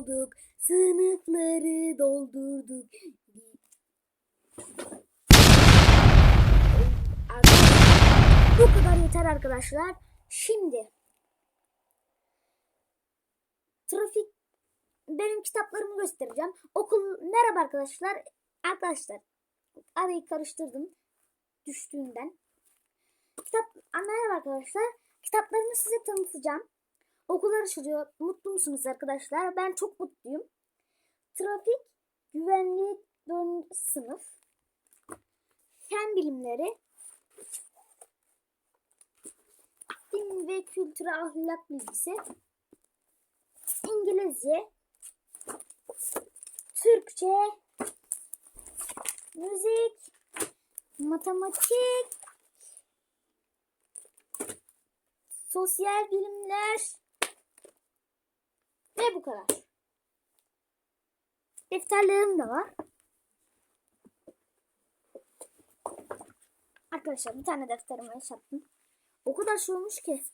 olduk. Sınıfları doldurduk. Bu kadar yeter arkadaşlar. Şimdi trafik benim kitaplarımı göstereceğim. Okul merhaba arkadaşlar. Arkadaşlar arayı karıştırdım düştüğünden. Kitap merhaba arkadaşlar. Kitaplarımı size tanıtacağım. Okullar açılıyor. Mutlu musunuz arkadaşlar? Ben çok mutluyum. Trafik güvenliği dön sınıf. Fen bilimleri. Din ve kültürü ahlak bilgisi. İngilizce. Türkçe. Müzik. Matematik. Sosyal bilimler. Ve bu kadar. Defterlerim de var. Arkadaşlar bir tane defterime yaşattım. O kadar şey olmuş ki.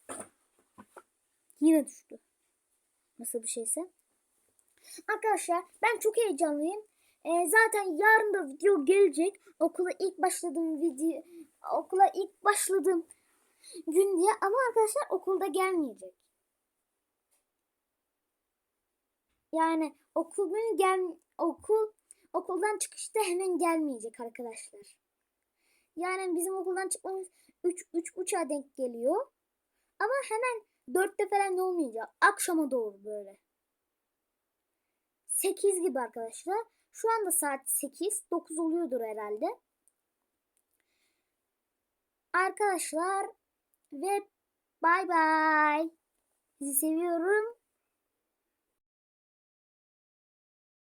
Yine düştü. Nasıl bir şeyse. Arkadaşlar ben çok heyecanlıyım. Ee, zaten yarın da video gelecek. Okula ilk başladığım video okula ilk başladığım gün diye ama arkadaşlar okulda gelmeyecek. Yani okul günü gel okul okuldan çıkışta hemen gelmeyecek arkadaşlar. Yani bizim okuldan çıkmamız 3 3 buçuğa denk geliyor. Ama hemen 4'te falan olmayacak. Akşama doğru böyle. 8 gibi arkadaşlar. Şu anda saat 8. 9 oluyordur herhalde. Arkadaşlar ve bay bay. Sizi seviyorum.